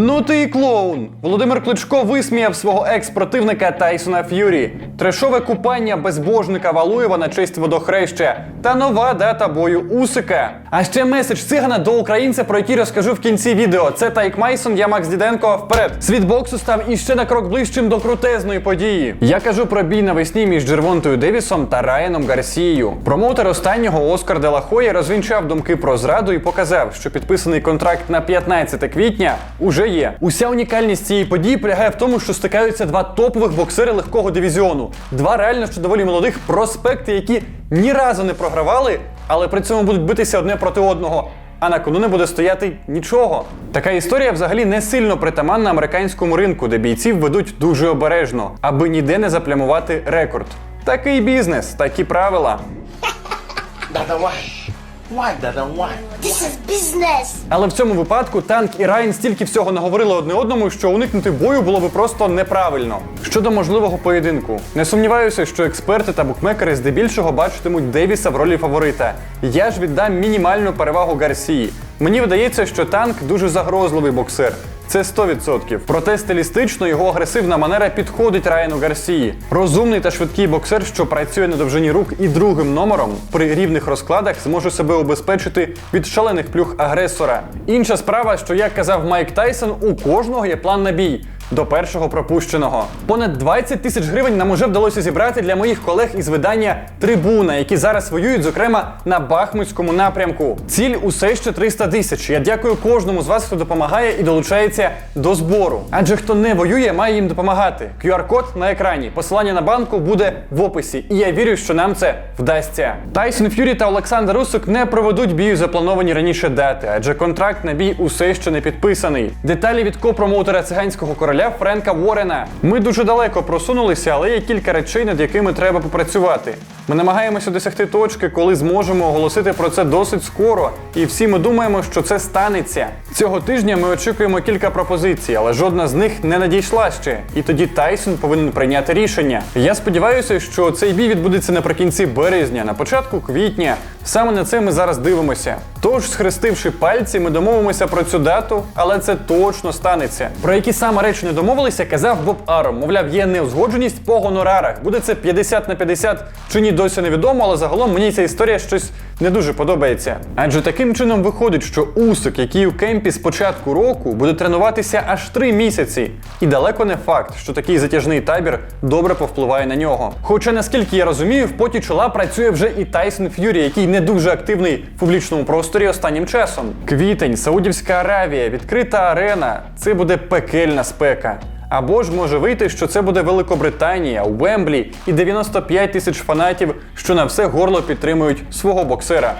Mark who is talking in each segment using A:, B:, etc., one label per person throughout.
A: Ну ти і клоун. Володимир Кличко висміяв свого екс-противника Тайсона Ф'юрі. Трешове купання безбожника Валуєва на честь водохреща та нова дата бою Усика. А ще меседж цигана до українця, про який розкажу в кінці відео. Це Тайк Майсон, я Макс Діденко. Вперед. Світ боксу став іще на крок ближчим до крутезної події. Я кажу про бій навесні між Джервонтою Девісом та Райаном Гарсією. Промоутер останнього Оскар Делахоя розвінчав думки про зраду і показав, що підписаний контракт на 15 квітня уже є. Уся унікальність цієї події полягає в тому, що стикаються два топових боксери легкого дивізіону, два реально ще доволі молодих проспекти, які ні разу не програвали, але при цьому будуть битися одне проти одного. А на кону не буде стояти нічого. Така історія взагалі не сильно притаманна американському ринку, де бійців ведуть дуже обережно, аби ніде не заплямувати рекорд. Такий бізнес, такі правила.
B: Dada, why? Why, Dada, why?
C: This is business.
A: Але в цьому випадку танк і Райан стільки всього наговорили одне одному, що уникнути бою було би просто неправильно. Щодо можливого поєдинку, не сумніваюся, що експерти та букмекери здебільшого бачитимуть Девіса в ролі фаворита. Я ж віддам мінімальну перевагу Гарсії. Мені видається, що танк дуже загрозливий боксер. Це 100%. Проте стилістично його агресивна манера підходить Райану Гарсії. Розумний та швидкий боксер, що працює на довжині рук і другим номером, при рівних розкладах зможе себе убезпечити від шалених плюх агресора. Інша справа, що як казав Майк Тайсон, у кожного є план на бій. До першого пропущеного. Понад 20 тисяч гривень нам уже вдалося зібрати для моїх колег із видання Трибуна, які зараз воюють, зокрема на Бахмутському напрямку. Ціль усе ще 300 тисяч. Я дякую кожному з вас, хто допомагає і долучається до збору. Адже хто не воює, має їм допомагати. QR-код на екрані. Посилання на банку буде в описі. І я вірю, що нам це вдасться. Тайсон Ф'юрі та Олександр Усик не проведуть бію заплановані раніше дати, адже контракт на бій усе ще не підписаний. Деталі від копромоутера циганського короля Френка Уоррена. Ми дуже далеко просунулися, але є кілька речей, над якими треба попрацювати. Ми намагаємося досягти точки, коли зможемо оголосити про це досить скоро, і всі ми думаємо, що це станеться. Цього тижня ми очікуємо кілька пропозицій, але жодна з них не надійшла ще. І тоді Тайсон повинен прийняти рішення. Я сподіваюся, що цей бій відбудеться наприкінці березня, на початку квітня. Саме на це ми зараз дивимося. Тож, схрестивши пальці, ми домовимося про цю дату, але це точно станеться. Про які саме речі не домовилися, казав Боб Аром. Мовляв, є неузгодженість по гонорарах. Буде це 50 на 50 чи ні, досі невідомо, але загалом мені ця історія щось не дуже подобається. Адже таким чином виходить, що Усик, який у кемпі з початку року, буде тренуватися аж три місяці. І далеко не факт, що такий затяжний табір добре повпливає на нього. Хоча, наскільки я розумію, в поті чола працює вже і Тайсон Ф'юрі, який не дуже активний в публічному просторі останнім часом. Квітень, Саудівська Аравія, відкрита арена це буде пекельна спека. Або ж може вийти, що це буде Великобританія, Уемблі і 95 тисяч фанатів, що на все горло підтримують свого боксера.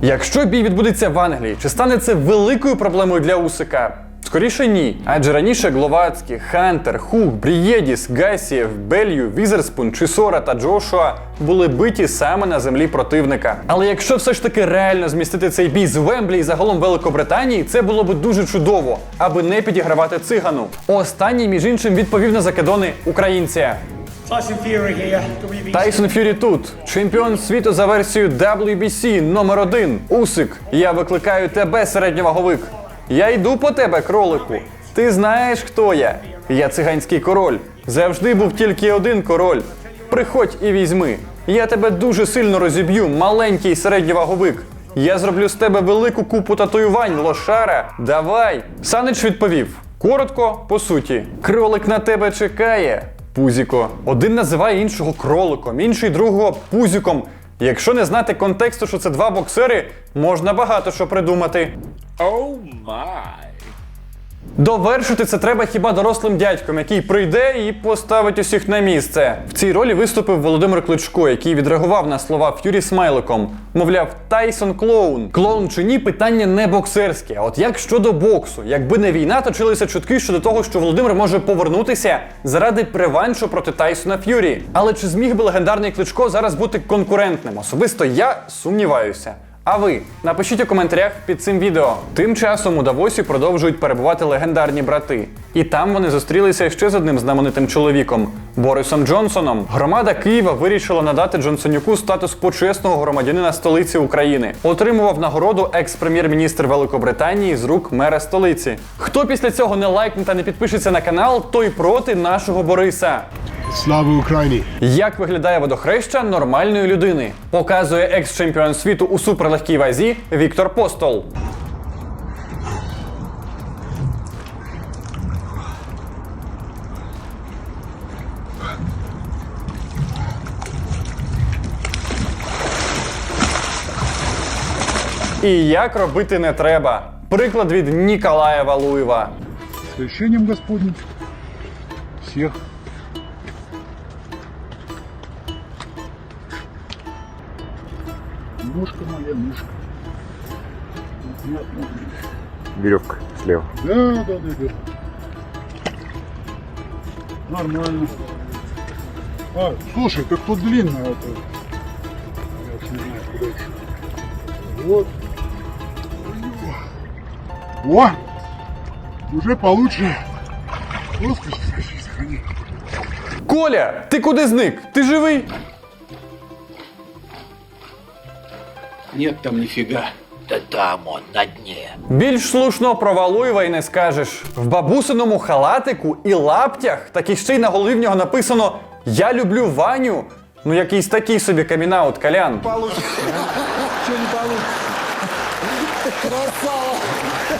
A: Якщо бій відбудеться в Англії, чи стане це великою проблемою для Усика? Скоріше ні. Адже раніше Гловацький, Хантер, Хук, Брієдіс, Гасієв, Белью, Візерспун, Чисора та Джошуа були биті саме на землі противника. Але якщо все ж таки реально змістити цей бій з Вемблі і загалом Великобританії, це було б дуже чудово, аби не підігравати цигану. Останній, між іншим, відповів на закидони українця.
D: WBC.
A: Тайсон Фюрі тут, чемпіон світу за версією WBC номер 1 Усик. Я викликаю тебе, середньоваговик. Я йду по тебе, кролику. Ти знаєш, хто я? Я циганський король. Завжди був тільки один король. Приходь і візьми. Я тебе дуже сильно розіб'ю, маленький середньоваговик. Я зроблю з тебе велику купу татуювань, лошара. Давай. Санич відповів: коротко, по суті. Кролик на тебе чекає. Пузіко. Один називає іншого кроликом, інший другого пузіком. Якщо не знати контексту, що це два боксери, можна багато що придумати.
B: Oh my.
A: Довершити це треба хіба дорослим дядьком, який прийде і поставить усіх на місце. В цій ролі виступив Володимир Кличко, який відреагував на слова Ф'юрі смайликом. Мовляв, Тайсон клоун. Клоун чи ні, питання не боксерське. А от як щодо боксу, якби не війна, точилися чутки щодо того, що Володимир може повернутися заради преваншу проти Тайсона Ф'юрі. Але чи зміг би легендарний Кличко зараз бути конкурентним? Особисто я сумніваюся. А ви напишіть у коментарях під цим відео. Тим часом у Давосі продовжують перебувати легендарні брати. І там вони зустрілися ще з одним знаменитим чоловіком Борисом Джонсоном. Громада Києва вирішила надати Джонсонюку статус почесного громадянина столиці України. Отримував нагороду екс-прем'єр-міністр Великобританії з рук мера столиці. Хто після цього не лайкне та не підпишеться на канал, той проти нашого Бориса.
C: Слава Україні!
A: Як виглядає водохреща нормальної людини? Показує екс-чемпіон світу у суперлегкій вазі Віктор Постол. І як робити не треба. Приклад від Ніколая Валуєва.
C: С крещением Господним Ножка моя, мышка.
E: Веревка слева.
C: Да, да, да, да. Нормально. А, слушай, так тут длинно это. Я уж не знаю, куда еще. Вот. О! Уже получше. Господи, сохрани.
A: Коля, ти куди зник? Ти живий?
B: Нет там нифига. Да там он, на дне.
A: Більш слушно про Валуєва й не скажеш. В бабусиному халатику і лаптях, так і ще й на голові в нього написано Я люблю Ваню. Ну якийсь такий собі камінаут, Колян.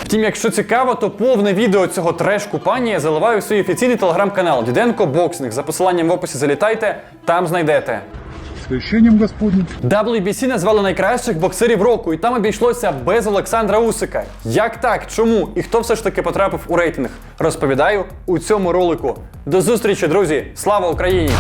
A: Втім, якщо цікаво, то повне відео цього треш-купання я заливаю в свій офіційний телеграм-канал Діденко Боксинг. За посиланням в описі залітайте, там знайдете.
C: С Господнім.
A: WBC назвали найкращих боксерів року, і там обійшлося без Олександра Усика. Як так? Чому? І хто все ж таки потрапив у рейтинг? Розповідаю у цьому ролику. До зустрічі, друзі! Слава Україні!